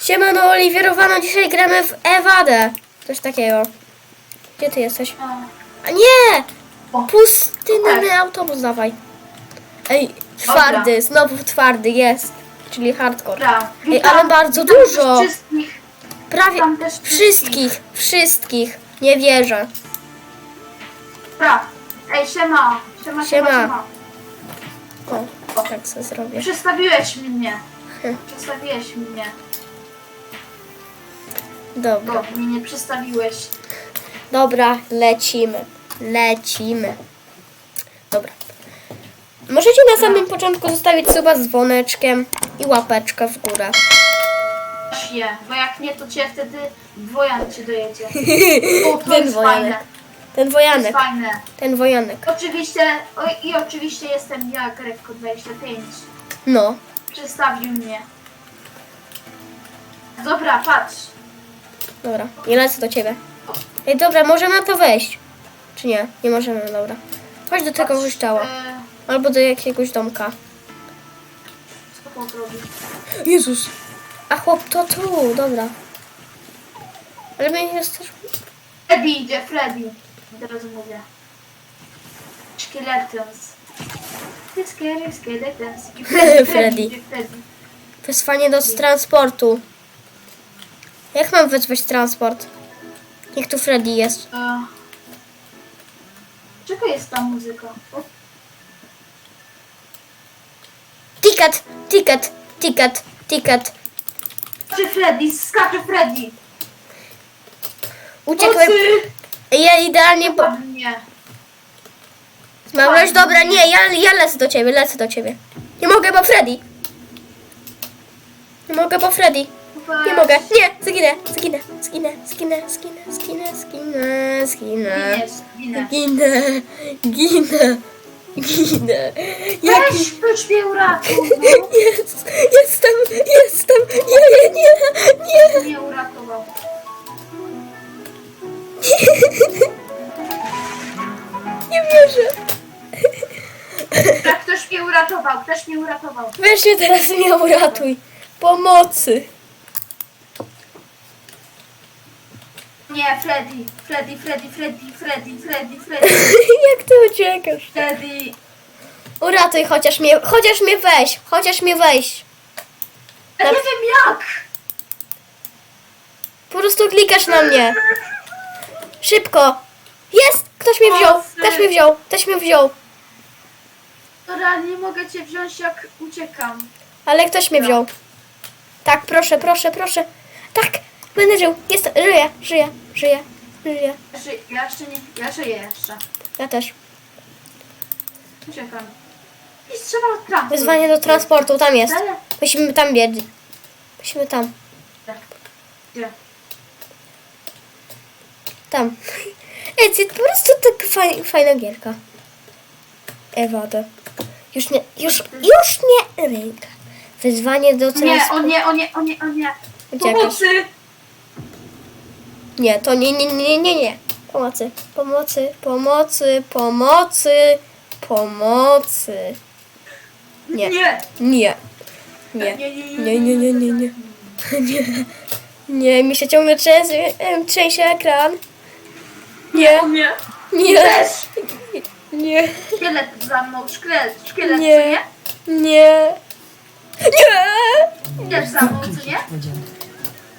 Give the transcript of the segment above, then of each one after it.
Siemano, Oliwierowano, dzisiaj gramy w Ewadę. Coś takiego. Gdzie ty jesteś? A nie! O. Pustynny autobus dawaj. Ej, twardy, znowu twardy jest. Czyli hardcore. Dobra. Ej, witam- ale bardzo witam dużo. Wszystkich. Prawie też wszystkich, wszystkich. Nie wierzę. Dobra. Ej, siema. Siema, siema, Siema. siema. O, tak sobie zrobię. Przestawiłeś mnie. Hm. Przestawiłeś mnie. Dobra. Bo mnie nie przestawiłeś. Dobra, lecimy. Lecimy. Dobra. Możecie na samym początku zostawić suba z dzwoneczkiem i łapeczkę w górę. Masz je, bo jak nie, to cię wtedy dwojan cię dojedzie. O, to Ten jest wojanek. fajne. Ten To jest wojanek. fajne. Ten wojanek. Oczywiście, o, i oczywiście jestem ja, Greko 25. No. Przestawił mnie. Dobra, patrz. Dobra. I lecę do ciebie. Ej, dobra, możemy na to wejść. Czy nie? Nie możemy, dobra. Chodź do tego kościoła. E, Albo do jakiegoś domka. co to zrobi? Jezus. A chłop to tu, dobra. Ale my jesteśmy... Freddy idzie, Freddy. Teraz mówię. Skeletons. Scary skeletons. Freddy. Freddy. Wezwanie do transportu. Jak mam wezwać transport? Jak tu Freddy jest? Czego jest ta muzyka? O, Ticket, ticket, ticket, ticket. Skacze Freddy, skacze Freddy. Uciekłem. Mocy! Ja idealnie... Po... Mam dobra, nie, ja, ja lecę do ciebie, lecę do ciebie. Nie mogę, bo Freddy. Nie mogę, bo Freddy. Nie mogę. Nie, zginę, zginę, zginę, zginę, zginę, zginę, zginę, zginę. Giniesz, ginę. Ginę, ginę, ginę. Jak Weź, ktoś mnie uratował. jest, jestem, jestem, nie, nie, nie, nie. Mnie uratował. Nie wierzę. Tak, ktoś mnie uratował, ktoś mnie uratował. Weź mnie teraz mnie uratuj. Pomocy. Nie, Freddy, Freddy, Freddy, Freddy, Freddy, Freddy, Freddy, Jak ty uciekasz? Freddy. Uratuj chociaż mnie, chociaż mnie weź, chociaż mnie weź. Ja nie wiem jak. Po prostu klikasz na mnie. Szybko. Jest! Ktoś mnie wziął, ktoś mnie wziął, ktoś mnie wziął. Dobra, nie mogę cię wziąć jak uciekam. Ale ktoś mnie wziął. Tak, proszę, proszę, proszę. Tak, będę żył. Jest, żyję, żyję, żyję, żyję. Ja, ży, ja jeszcze nie, ja żyję jeszcze. Ja też. Uciekam. I trzeba transport. Wyzwanie do transportu, tam jest. Ale- Musimy tam biec. Musimy tam, Gdzie? tam. Ej, to po prostu tak faj, fajna gierka. Ewada. Już nie, już, już nie ręka. Wyzwanie do Nie, transportu. o nie, o nie, o nie, o nie. Uciekasz. Pomocy! Nie, to nie, nie, nie, nie, nie. Pomocy, pomocy, pomocy, pomocy, pomocy. Nie. Nie. Nie. Nie. Nie, nie, nie, nie, nie. Nie. Nie. Nie, mi się ciągle trzęsie, ekran. Nie, nie. nie, Też. nie, Szkielet za mną, szkielet, szkielet, Nie. co nie? nie. Nie! Idziesz za mną, co nie?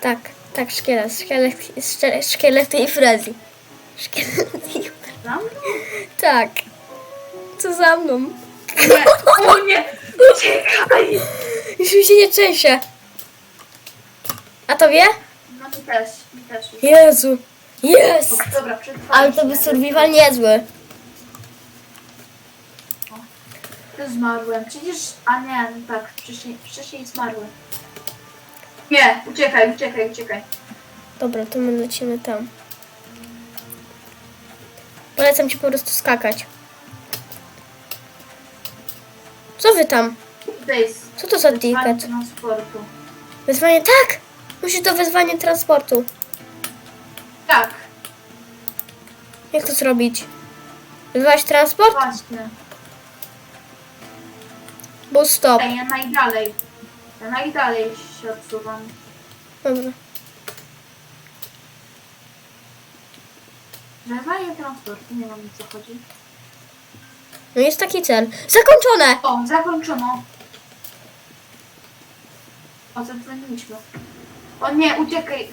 Tak, tak, szkielet, szkielet, szkielet, szkielet i frezji. Szkielet i Za mną? Tak. Co za mną? Nie, o nie, uciekaj! Już mi się nie trzęsie. A tobie? No mi też, mi też. Jezu. Jest! Dobra, przetrwaliśmy. Ale to by survival niezły. Zmarłem. Przecież, a nie, no tak, wcześniej, wcześniej zmarłem. Nie, uciekaj, uciekaj, uciekaj. Dobra, to my lecimy tam. Polecam ci po prostu skakać. Co wy tam? Jest Co to za wyzwanie ticket? transportu. Wezwanie, tak! Musisz to wezwanie transportu. Tak, Jak to zrobić? Wezwać transport? właśnie. Bo stop. Ej, ja najdalej. Ja najdalej się odsuwam. Dobra. Zerwanie transportu, nie wiem o co chodzi. No jest taki cel. Zakończone! O, zakończono. O, zadzwoniliśmy. O nie, uciekaj.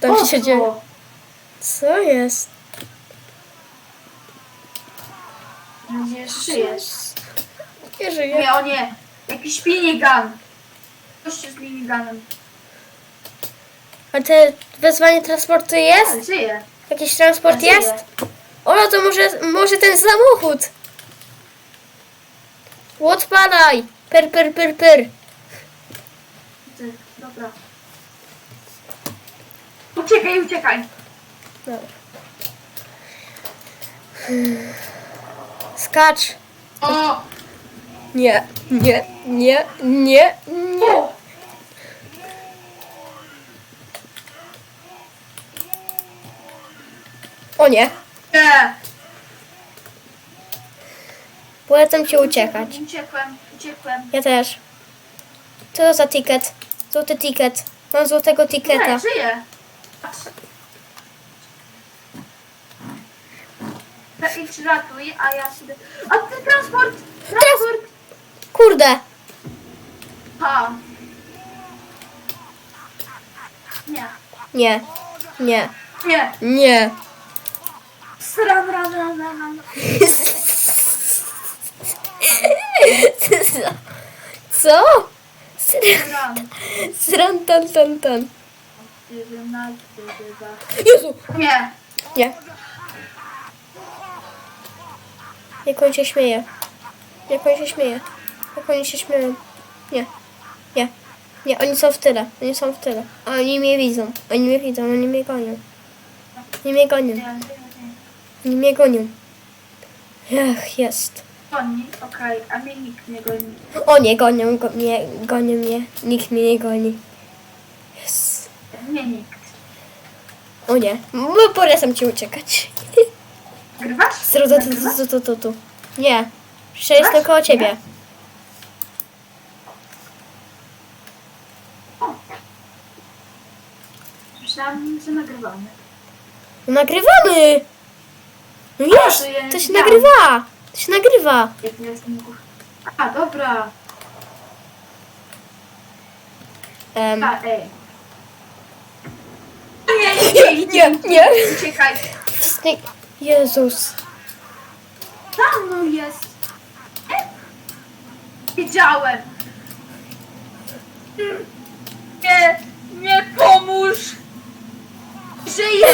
Tam się dzieje. co? Co jest? Mam nadzieję, że żyjesz. Nie żyje. Nie, o nie. Jakiś minigun. Goście z miniganem. A te wezwanie transportu jest? Ale żyje. Jakiś transport Żyje. jest? O, no to może, może ten samochód. Odpalaj! Per, per, per, per. Ty, Dobra. Uciekaj, uciekaj. Dobra. Skacz. O! Nie, nie, nie, nie, nie. o. Nie, Nie. polecam ci uciekać. Uciekłem, uciekłem. Ja też. Co to za ticket? Złoty ticket. Mam złotego Nie, żyje. Patrz. Ja idź ratuj, a ja sobie... A ty transport! Transport! Kurde. Ha! Nie. Nie, nie, Nie. nie. Sram, ram, ram, ram, ram. Co? Sram. sran, tan, tan, tan. Jezu! Nie. Nie. Jak on się śmieje. Jak on się śmieje. Jak oni się śmieją. Nie. Nie. Nie, oni są w tyle. Oni są w tyle. Oni mnie widzą. Oni mnie widzą, oni mnie gonią. Oni mnie gonią. Nie, nie, nie. Oni mnie gonią. Ach, jest. Oni, okej, a mnie nikt nie goni. O nie, gonią go, mnie, gonią mnie. Nikt mnie nie goni. Jest. Nie nikt. O nie. No, polecam ci uciekać. Grywasz? Tu, tu, tu, tu, tu, tu, tu. Nie. Przecież jestem koło ciebie. Myślałam, że nagrywamy. Nagrywamy! No jest! to ja nie To się widziałam. nagrywa! To się nagrywa! Jak nie jestem głuch- A, dobra. Em, A, ej. Nie, nie, nie, nie! Uciekaj. Nie. Jezus! Tam no jest. Wiedziałem. Nie, nie pomóż. Żyję.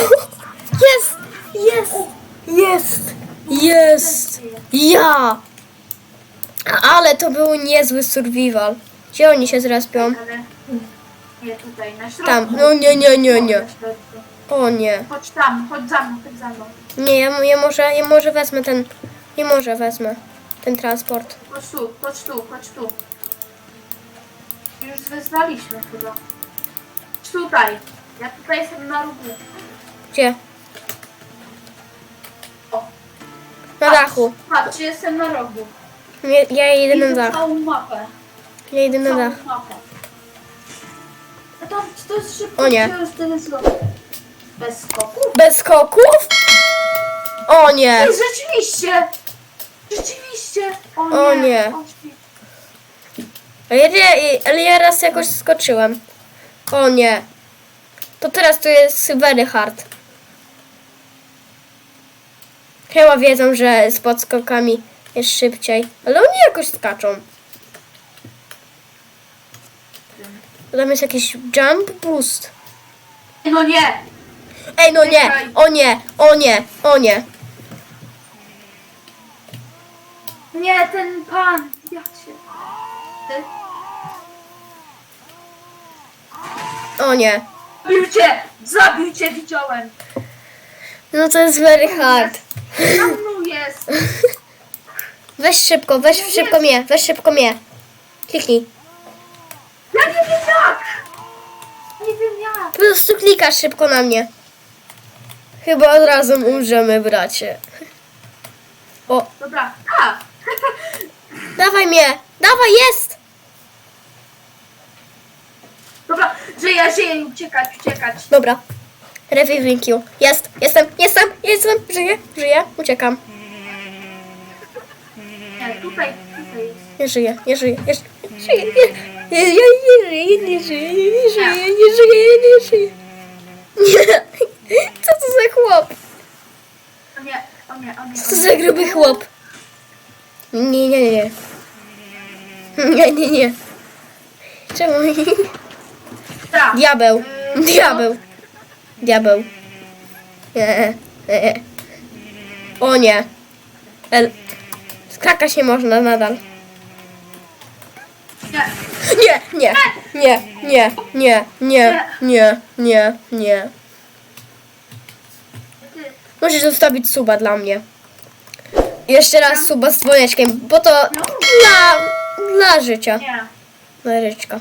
Jest! Jest! Jest! Jest! Ja! Ale to był niezły survival. Gdzie oni się zrespią? Ale nie tutaj, na środku. Tam. No nie, nie, nie, nie. O nie. Chodź tam, chodź za mną, chodź za mną. Nie, ja, ja może, ja może wezmę ten... Nie może wezmę ten transport. Chodź tu, chodź tu, chodź tu. Już wezwaliśmy chyba. Chodź tutaj. Ja tutaj jestem na rogu. Gdzie? O, Na dachu. patrz, jestem na rogu. Ja, ja idę na Widzę dach. całą mapę. Ja idę na Całą dach. mapę. A tam to jest szybko. O nie. to jest Bez skoku. Bez skoków? O nie! Ej, rzeczywiście! Rzeczywiście! O nie! O nie. Śpi- Ale ja, ale ja raz jakoś skoczyłem. O nie. To teraz to jest very hard. Chyba wiedzą, że z podskokami jest szybciej. Ale oni jakoś skaczą. Tam jest jakiś jump boost. No nie! Ej, no nie! O nie! O nie! O nie! Nie, ten pan! Ja cię... Ty- O nie! Zabił cię! Zabił cię, widziałem! No to jest very hard. Za mną jest! Weź szybko, weź szybko mnie, weź szybko mnie. Kliknij. Ja nie wiem jak! Nie wiem jak! Po prostu klikasz szybko na mnie. Chyba od razu umrzemy, bracie. O, Dobra, a! dawaj mnie! Dawaj, jest! Dobra, żyję, żyję, uciekać, uciekać. Dobra. Reviving you. Jest, jestem, jestem, jestem, żyję, żyję, uciekam. Nie, tutaj, tutaj jest. Nie żyję, nie żyję, nie żyję, nie, nie, nie, nie żyję, nie żyję, nie żyję, nie żyję, nie żyję. Nie. Co to za chłop? O nie, o nie, o nie. Co to za gruby chłop? Nie, nie, nie. Nie, nie, nie. Czemu? Tak. Diabeł, diabeł, diabeł. Nie, nie. O nie. El. Skakać nie można nadal. Nie, Nie, nie, nie, nie, nie, nie, nie, nie, nie. Musisz zostawić suba dla mnie. Jeszcze raz suba z dzwoneczkiem, bo to dla, dla życia. Nie. Żyćka.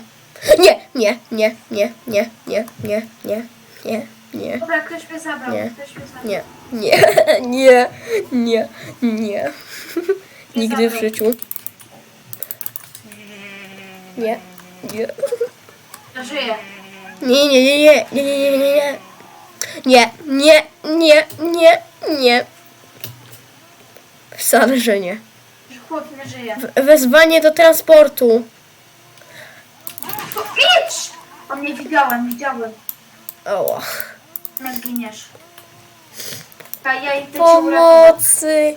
Nie, nie, nie, nie, nie, nie, nie, nie, nie, nie, Dobra, ktoś mnie zabrał, Nie. ktoś mnie zabrał. nie, nie, nie, nie, nie. Nigdy w życiu. Nie, nie. Ja żyję. Nie, nie, nie, nie, nie, nie, nie, nie. Nie, nie, nie, nie, nie. Wcale, że nie. Chłop nie żyje. W- Wezwanie do transportu. O mnie widziałem, widziałem. Oła. Nie zginiesz. A ja idę cię uratować. Pomocy.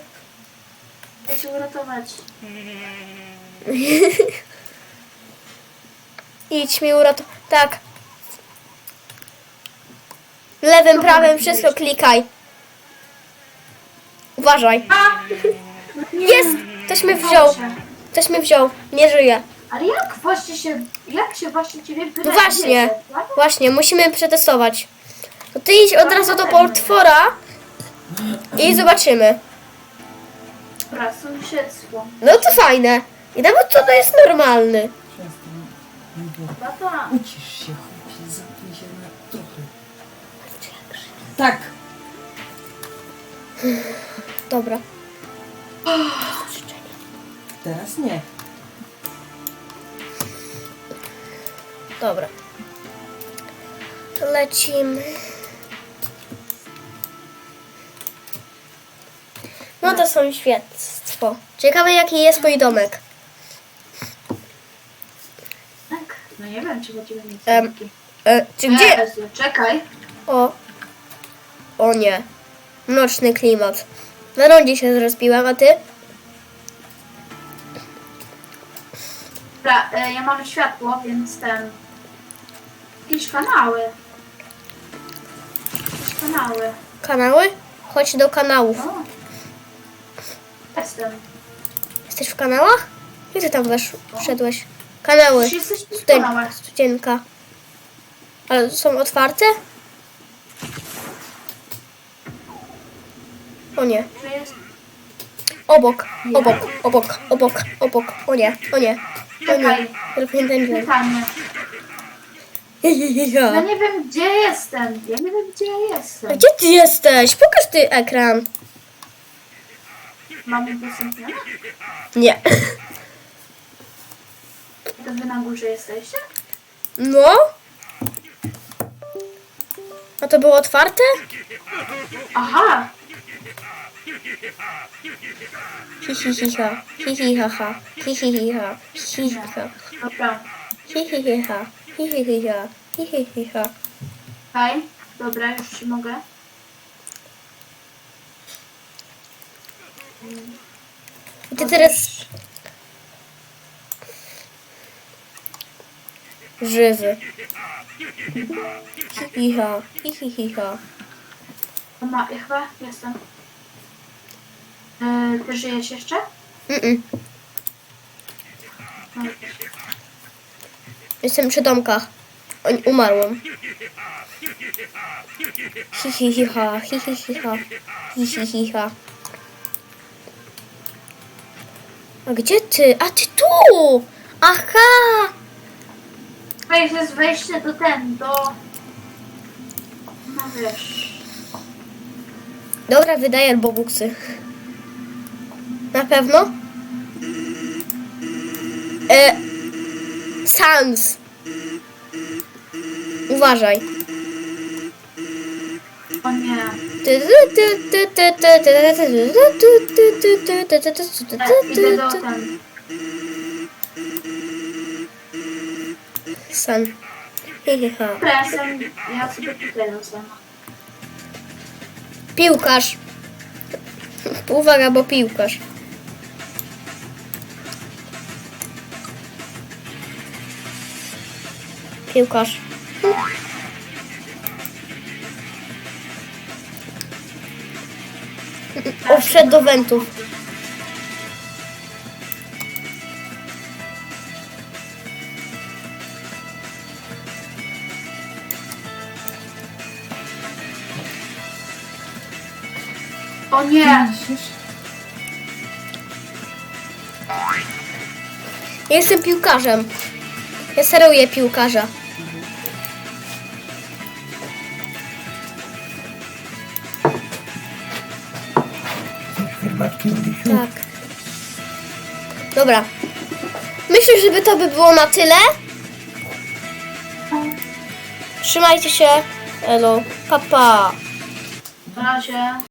Idę cię uratować. Idź mi uratować. Tak. Lewym, prawym, wszystko klikaj. Uważaj. A! Jest! Ktoś mnie wziął. Boże. Ktoś mnie wziął. Nie żyje. Ale jak właśnie się, jak się właśnie ciebie? No właśnie. Właśnie, musimy przetestować. To ty idź od razu do potwora i zobaczymy. Dobra, sąsiedztwo. No to fajne. I nawet to, to jest normalny. Przestań. Igor. Tata. Ucisz się, chłopie, zamknij się na trochę. Tak. Dobra. Teraz nie. Dobra. Lecimy. No to są świadectwo. Ciekawe jaki jest twój domek. Tak. No nie wiem, czy będziemy mieć Em, taki. E, czy gdzie? Jezu, czekaj. O. O nie. Nocny klimat. Na rondzie się rozbiłam, a ty? Dobra, e, ja mam światło, więc ten... Jakieś kanały. Jakieś kanały. Kanały? Chodź do kanałów. O. Jestem. Jesteś w kanałach? Gdzie ty tam wesz, wszedłeś? Kanały. Czy jesteś w kanałach? studzienka. Ale są otwarte? O nie. Obok, obok, obok, obok, obok. O nie, o nie. O nie. Tylko nie ten dźwięk. Ja nie wiem, gdzie jestem. Ja nie wiem, gdzie ja jestem. Gdzie ty jesteś? Pokaż ty ekran. Mam udostępnione? Nie. To wy na górze jesteście? No? A to było otwarte? Aha! Hi hi hi ha. Hi hi ha ha. Hi hi hi ha. Hi hi ha. Dobra. Hi hi hi ha. Hi hi hi ha. Hi hi hi ha. Hej. Dobra, już ci mogę. I ty teraz żywy. Hi hi ha. Hi hi hi ha. Ma, ja chyba jestem. Yy, ty żyjesz jeszcze? Mm-mm. No. Jestem przy domkach. Umarłam. Hi hi hi ha. Hi hi hi ha. Hi hi hi ha. A gdzie ty? A ty tu! Aha! To jest wejście do ten, do... No wiesz... Dobra, wydaję albobuksy. Na pewno? E, Sans. Uważaj. O nie. E, Idę do ten. San. Hehehe. Presem, ja sobie tutaj zostanę. Piłkarz. Uwaga, bo piłkarz. Piłkarz. O, wszedł do wentów. O nie! Ja jestem piłkarzem. Ja steruję piłkarza. Dobra. Myślę, żeby to by było na tyle. Trzymajcie się. Elo. Pa, pa. Na razie.